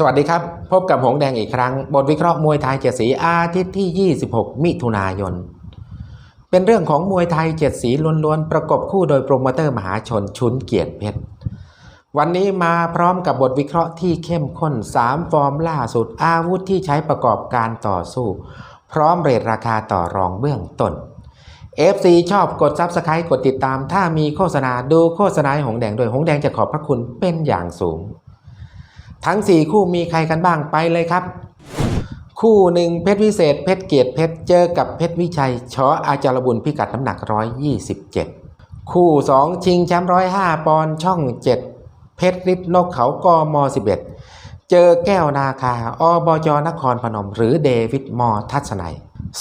สวัสดีครับ พบกับหงแดงอีกครั้ง บทวิเคราะห์มวยไทยเจ็ดสีอาทิตย์ที่ 26 มิถุนายน เป็นเรื่องของมวยไทยเจ็ดสีล้วนๆ ประกบคู่โดยโปรโมเตอร์มหาชนชุนเกียรติเพชรวันนี้มาพร้อมกับบทวิเคราะห์ที่เข้มข้น 3 ฟอร์มล่าสุดอาวุธที่ใช้ประกอบการต่อสู้ พร้อมเรทราคาต่อรองเบื้องต้น FC ชอบกด Subscribe กดติดตาม ถ้ามีโฆษณาดูโฆษณาให้หงแดงโดยหงแดงจะขอบพระคุณเป็นอย่างสูง ทั้ง 4 คู่มีใครกันบ้างไปเลยครับ คู่หนึ่งเพชรวิเศษ เพชรเกียรติเพชรเจอกับเพชรวิชัยชออาจารบุญพิกัดน้ำหนัก 127 คู่ 2 ชิงแชมป์105 ปอนด์ช่อง 7 เพชรฤทธิ์นกเขากม 11 เจอแก้วนาคาอบจนครพนม หรือเดวิดมอทัศนัย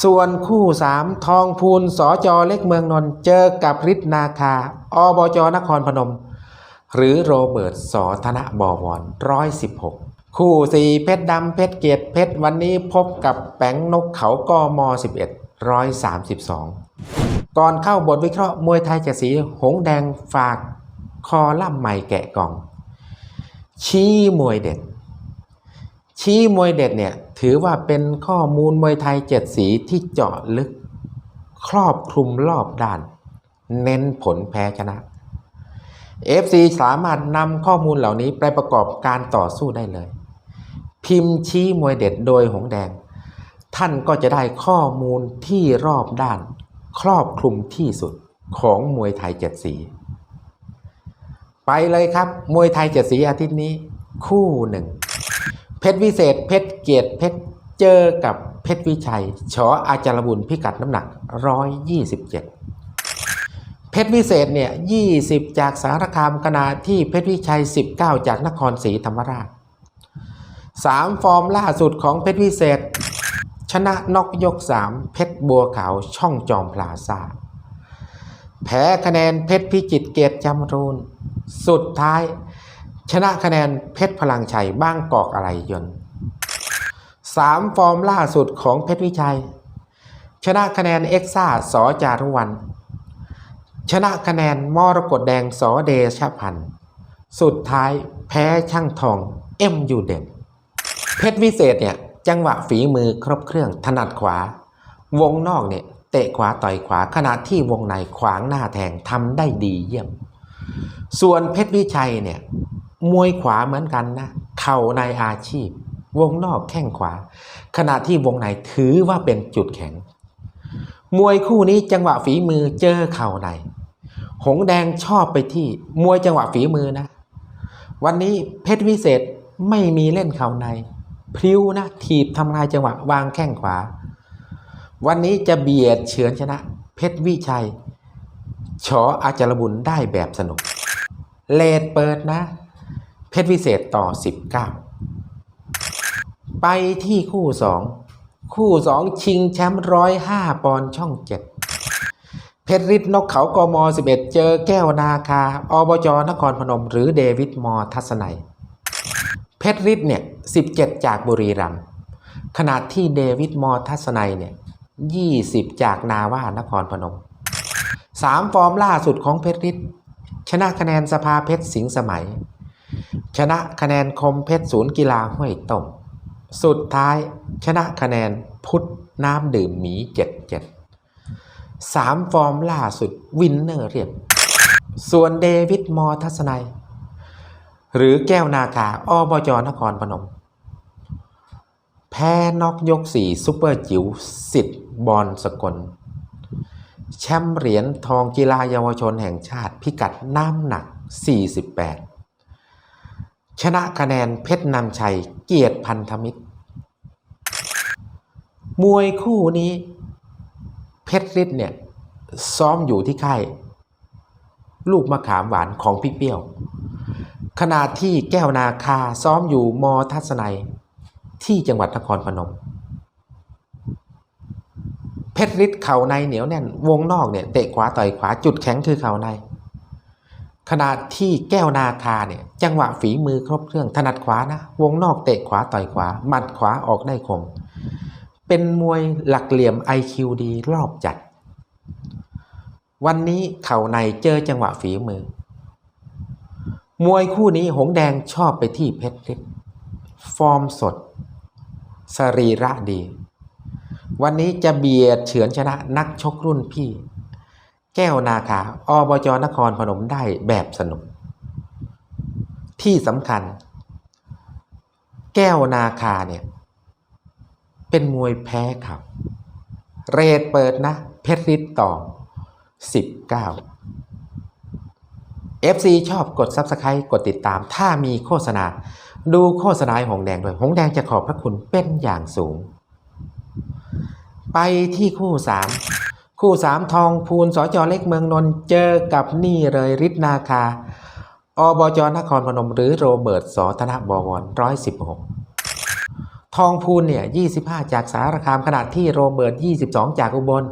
ส่วนคู่ 3 ทองพูนสอจอเล็กเมืองนนเจอกับฤทธิ์นาคาอบจนครพนม หรือโรเบิร์ตสอธนบวรร้อยสิบหกคู่สี่เพชรดำเพชรเกียรติเพชรวันนี้พบกับแป้งนกเขากมสิบเอ็ดร้อยสามสิบสองก่อนเข้าบทวิเคราะห์มวยไทยจะสีหงแดงฝากคอล่ำใหม่แกะกล่อง ชี้มวยเด็ด ชี้มวยเด็ดเนี่ยถือว่าเป็นข้อมูลมวยไทยเจ็ดสีที่เจาะลึก ครอบคลุมรอบด้าน เน้นผลแพ้ชนะ FC สามารถนำข้อมูลเหล่านี้ไปประกอบการต่อสู้ได้เลย พิมพ์ชี้มวยเด็ดโดยหงแดง ท่านก็จะได้ข้อมูลที่รอบด้าน ครอบคลุมที่สุดของมวยไทยเจ็ดสี ไปเลยครับ มวยไทยเจ็ดสีอาทิตย์นี้ คู่หนึ่ง เพชรวิเศษ เพชรเกียรติเพชรเจอกับเพชรวิชัยชออาจารบุญพิกัดน้ำหนัก 127เพ ชรวิเศษเนี่ย20จากสารคามขณะที่เพชรวิชัย 19 จากนครศรีธรรมราช 3 ฟอร์มล่าสุดของเพชรวิเศษ ชนะนอกยก 3 เพชรบัวขาวช่องจอมพลาซาแพ้คะแนนเพชรพิจิตรเกียรติจำรูน สุดท้าย ชนะคะแนนเพชรพลังชัยบ้างกอกอะไรยนต์สามฟอร์มล่าสุดของเพชรวิชัย ชนะคะแนนเอ็กซ่าสอจารุวัน ชนะคะแนนมรกตแดงสอเดชพันธ์สุดท้ายแพ้ช่างทองเอ็มยูเด่นเพชรวิเศษเนี่ยจังหวะฝีมือครบเครื่องถนัดขวา วงนอกเนี่ยเตะขวาต่อยขวาขณะที่วงในขวางหน้าแทงทำได้ดีเยี่ยม ส่วนเพชรวิชัยเนี่ยมวยขวาเหมือนกันนะเข่าในอาชีพ วงนอกแข้งขวา ขณะที่วงในถือว่าเป็นจุดแข็ง มวยคู่นี้จังหวะฝีมือเจอเข่าใน หงแดงชอบไปที่มวยจังหวะฝีมือนะ วันนี้เพชรวิเศษไม่มีเล่นเข่าใน พริ้วนะถีบทำลายจังหวะวางแข้งขวา วันนี้จะเบียดเฉือนชนะ เพชรวิชัยชออาจารบุญได้แบบสนุก เลดเปิดนะ เพชรวิเศษต่อ 19 ไปที่คู่ 2 คู่ 2 ชิงแชมป์ร้อยห้าปอนช่อง7 เพชรฤทธิ์นกเขากม 11 เจอแก้วนาคาอบจนครพนม หรือเดวิดมอทัศนัย เพชรฤทธิ์เนี่ย 17 จากบุรีรัมย์ขณะที่เดวิดมอทัศนัยเนี่ย 20 จากนาวานครพนมสามฟอร์มล่าสุดของเพชรฤทธิ์ชนะคะแนนสภาเพชรสิงห์สมัย ชนะคะแนนคมเพชรศูนย์กีฬาห้วยต้มสุดท้ายชนะคะแนนพุทธน้ำดื่มหมี 77 สามฟอร์มล่าสุดวินเนอร์เรียบ ส่วนเดวิดมอทัศนัย หรือแก้วนาคาอบจนครพนม แพ้นอกยกสี่ซุปเปอร์จิ๋วสิทธิ์บอลสกล แชมป์เหรียญทองกีฬาเยาวชนแห่งชาติพิกัดน้ำหนัก 48 ชนะคะแนนเพชรนำชัยเกียรติพันธมิตร มวยคู่นี้ เพชรฤทธิ์เนี่ยซ้อมอยู่ที่ค่ายลูกมะขามหวานของพี่เปี้ยว ขณะที่แก้วนาคาซ้อมอยู่มทัศนัยที่จังหวัดนครพนม เพชรฤทธิ์เข่าในเหนียวแน่น วงนอกเนี่ยเตะขวาต่อยขวาจุดแข็งคือเข่าใน ขณะที่แก้วนาคาเนี่ยจังหวะฝีมือครบเครื่องถนัดขวานะ วงนอกเตะขวาต่อยขวาหมัดขวาออกได้คม เป็นมวยหลักเหลี่ยม IQ ดีรอบจัด วันนี้เข่าในเจอจังหวะฝีมือ มวยคู่นี้หงแดงชอบไปที่เพชรฤทธิ์ฟอร์มสด สรีระดี วันนี้จะเบียดเฉือนชนะนักชกรุ่นพี่ แก้วนาคาอบจนครพนมได้แบบสนุก ที่สำคัญ แก้วนาคาเนี่ย เป็นมวยแพ้ครับเรทเปิดนะ เพชรฤทธิ์ต่อ 19 FC ชอบกด Subscribe กดติดตาม ถ้ามีโฆษณา ดูโฆษณาหงแดงด้วยหงแดงจะขอบพระคุณเป็นอย่างสูง ไปที่คู่ 3 คู่ 3 ทองพูนสจเล็กเมืองนนเจอกับนี่เลยฤทธิ์นาคา อบจนครพนมหรือโรเบิร์ตสธนบวร116 ทองพูนเนี่ย25จากสารคามขณะที่โรเบิร์ต22จากอุบล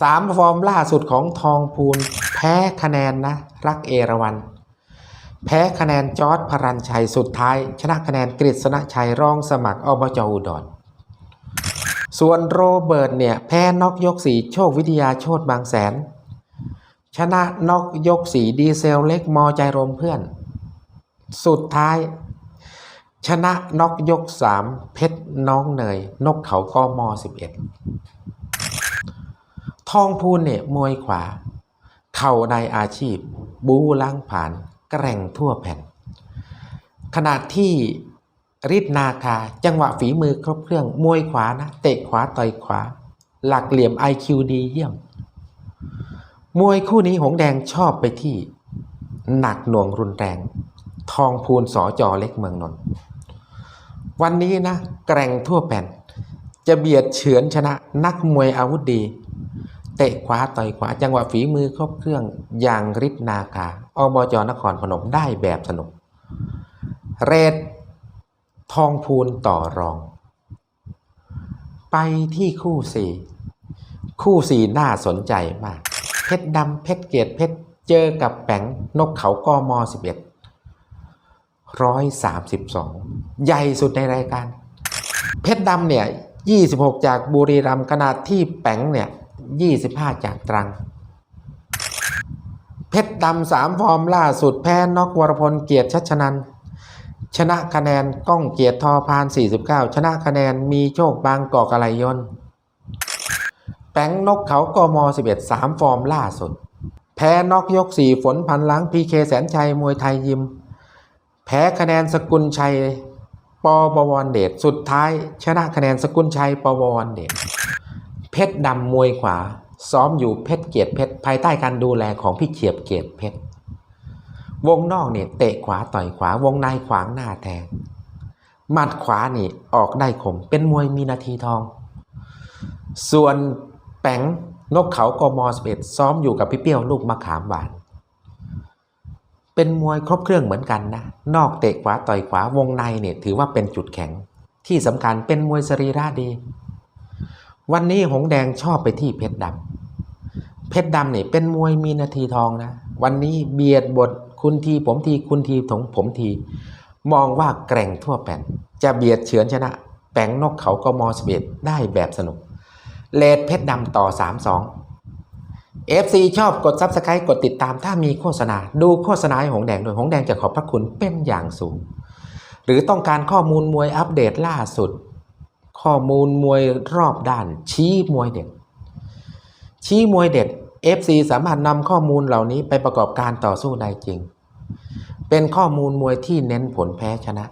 สามฟอร์มล่าสุดของทองพูนแพ้คะแนนนะรักเอราวัน แพ้คะแนนจอร์ดพรัญชัยสุดท้าย ชนะคะแนนกฤษณชัยรองสมัครอบจอุดรส่วนโรเบิร์ตเนี่ยแพ้นอกยกสีโชควิทยาโชตบางแสน ชนะนอกยกสีดีเซลเล็กมอใจรมเพื่อน สุดท้าย ชนะน็อกยกสามเพชรน้องเนย นกเขากอมอสิบเอ็ดทองพูนเนี่ยมวยขวา เข่าในอาชีพ บูล้างผ่าน แกร่งทั่วแผ่น ขณะที่ฤทธิ์นาคา จังหวะฝีมือครบเครื่อง มวยขวานะ เตะขวาต่อยขวา หลักเหลี่ยม IQ ดีเยี่ยม มวยคู่นี้หงแดงชอบไปที่ หนักหน่วงรุนแรง ทองพูนสอจอเล็กเมืองนนท์ วันนี้นะแกร่งทั่วแผ่น จะเบียดเฉือนชนะนักมวยอาวุธดี เตะขวาต่อยขวาจังหวะฝีมือครบเครื่องอย่างฤทธิ์นาคาอบจนครพนมได้แบบสนุก เรททองพูนต่อรอง ไปที่คู่สี่คู่สี่น่าสนใจมาก เพชรดำเพชรเกียรติเพชรเจอกับแปงนกเขากอมอสิบเอ็ด ร้อยสามสิบสองใหญ่สุดในรายการ เพชรดำเนี่ยยี่สิบหกจากบุรีรัมย์ขนาดที่แปงเนี่ยยี่สิบห้าจากตรัง เพชรดำสามฟอร์มล่าสุดแพ้นอกวรพลเกียรติชัชนันชนะคะแนนก้องเกียรติทอพาน 49 ชนะคะแนนมีโชคบางกอกอะไรยน์แป้งนกเขากม 11 3 ฟอร์มล่าสุด แพ้นอกยก 4 ฝนพันหลังพีเคแสนชัยมวยไทยยิม แพ้คะแนนสกุลชัยปบวรเดชสุดท้าย ชนะคะแนนสกุลชัยปบวรเดชเพชรดำมวยขวา ซ้อมอยู่เพชรเกียรติเพชรภายใต้การดูแลของพี่เขียบเกียรติเพชรวงนอกเนี่ยเตะขวาต่อยขวาวงในขวางหน้าแทงหมัดขวานี่ออกได้คมเป็นมวยมีนาทีทอง ส่วนแปงนกเขากมสเปดซ้อมอยู่กับพี่เปี้ยวลูกมะขามหวาน เป็นมวยครบเครื่องเหมือนกันนะ นอกเตะขวาต่อยขวาวงในเนี่ยถือว่าเป็นจุดแข็ง ที่สำคัญเป็นมวยสรีระดี วันนี้หงแดงชอบไปที่เพชรดำเพชรดำเนี่ยเป็นมวยมีนาทีทองนะ วันนี้เบียดบทคุณทีผมทีคุณทีถงผมที มองว่าแกร่งทั่วแผ่น จะเบียดเฉือนชนะ แปงนกเขาก็มอสเบียดได้แบบสนุกเลดเพชรดำต่อ 3-2 FC ชอบกด Subscribe กดติดตามถ้ามีโฆษณา ดูโฆษณาให้หงแดงโดยหงแดงจะขอบพระคุณเป็นอย่างสูง หรือต้องการข้อมูลมวยอัปเดตล่าสุด ข้อมูลมวยรอบด้าน ชี้มวยเด็ด ชี้มวยเด็ด FC สามารถนำข้อมูลเหล่านี้ไปประกอบการต่อสู้ได้จริง เป็นข้อมูลมวยที่เน้นผลแพ้ชนะ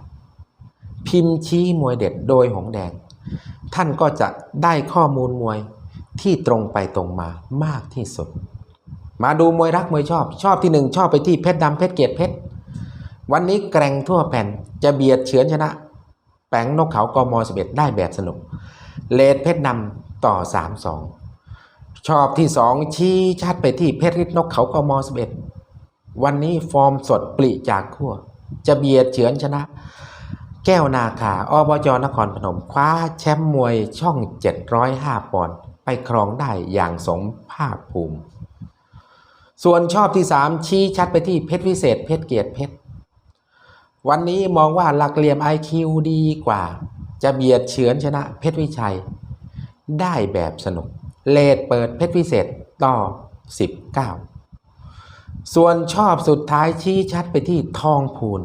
พิมพ์ชี้มวยเด็ดโดยหงแดง ท่านก็จะได้ข้อมูลมวย ที่ตรงไปตรงมามากที่สุด มาดูมวยรักมวยชอบ ชอบที่หนึ่งชอบไปที่เพชรดำเพชรเกียรติเพชรวันนี้แกร่งทั่วแผ่นจะเบียดเฉือนชนะ แปงนกเขากม11ได้แบบสนุก เลดเพชรนำต่อ3-2ชอบที่สองชี้ชัดไปที่เพชรฤทธิ์นกเขากม11วันนี้ฟอร์มสดปลีจากขั้วจะเบียดเฉือนชนะ แก้วนาคาอบจนครพนม คว้าแชมป์มวยช่อง 705ปอนด์ ไปครองได้อย่างสมภาคภูมิ ส่วนชอบที่3ชี้ชัดไปที่เพชรวิเศษเพชรเกียรติเพชรวันนี้มองว่าหลักเหลี่ยม IQ ดีกว่า จะเบียดเฉือนชนะเพชรวิชัย ได้แบบสนุก เลดเปิดเพชรวิเศษต่อ 19 ส่วนชอบสุดท้ายชี้ชัดไปที่ทองพูน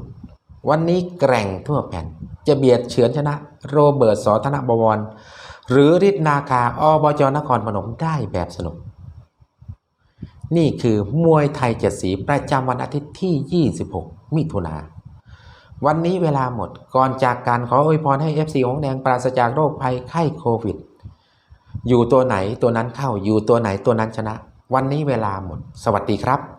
วันนี้แกร่งทั่วแผ่น จะเบียดเฉือนชนะโรเบิร์ตสอธนบวร หรือฤทธิ์นาคาอบจนครพนมได้แบบสนุก นี่คือมวยไทยเจ็ดสีประจำวันอาทิตย์ที่ 26 มิถุนาวันนี้เวลาหมดก่อนจากการขออวยพรให้ FC หงแดงปราศจากโรคภัยไข้โควิด อยู่ตัวไหนตัวนั้นเข้าอยู่ตัวไหนตัวนั้นชนะ วันนี้เวลาหมด สวัสดีครับ